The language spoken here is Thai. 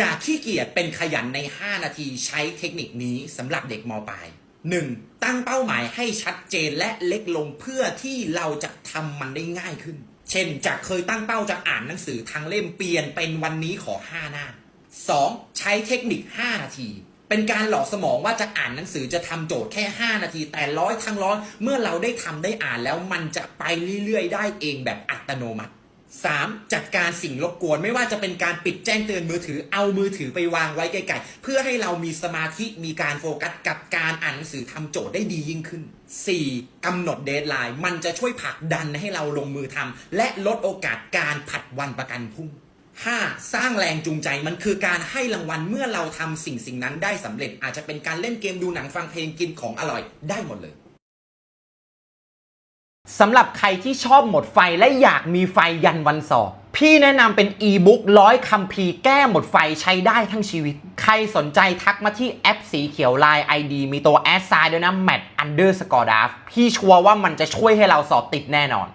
จากขี้เกียจเป็นขยันใน 5 นาทีใช้เทคนิคนี้สำหรับเด็กมปลาย 1. ตั้งเป้าหมายให้ชัดเจนและเล็กลงเพื่อที่เราจะทำมันได้ง่ายขึ้น เช่นจากเคยตั้งเป้าจะอ่านหนังสือทั้งเล่มเปลี่ยนเป็นวันนี้ขอ 5 หน้า 2. ใช้เทคนิค 5 นาที เป็นการหลอกสมองว่าจะอ่านหนังสือจะทำโจทย์แค่ 5 นาที แต่ร้อยทั้งร้อยเมื่อเราได้ทำได้อ่านแล้วมันจะไปเรื่อยๆ ได้เองแบบอัตโนมัติ 3. จัดการสิ่งรบกวน ไม่ว่าจะเป็นการปิดแจ้งเตือนมือถือเอามือถือไปวางไว้ไกลๆเพื่อให้เรามีสมาธิมีการโฟกัสกับการอ่านหนังสือทำโจทย์ได้ดียิ่งขึ้น 4. กำหนดเดทไลน์มันจะช่วยผลักดันให้เราลงมือทำและลดโอกาสการผัดวันประกันพรุ่ง 5. สร้างแรงจูงใจมันคือการให้รางวัลเมื่อเราทำสิ่งสิ่งนั้นได้สำเร็จ อาจจะเป็นการเล่นเกมดูหนังฟังเพลงกินของอร่อยได้หมดเลย สำหรับใครที่ชอบหมดไฟและอยากมีไฟยันวันสอบ พี่แนะนำเป็นอีบุ๊กร้อยคำพีแก้หมดไฟใช้ได้ทั้งชีวิต ใครสนใจทักมาที่แอปสีเขียวลาย ID มีตัวแอดไซด์ด้วยนะ m a t อันเดอร์สกอร์ดาฟพี่ชัวร์ว่ามันจะช่วยให้เราสอบติดแน่นอน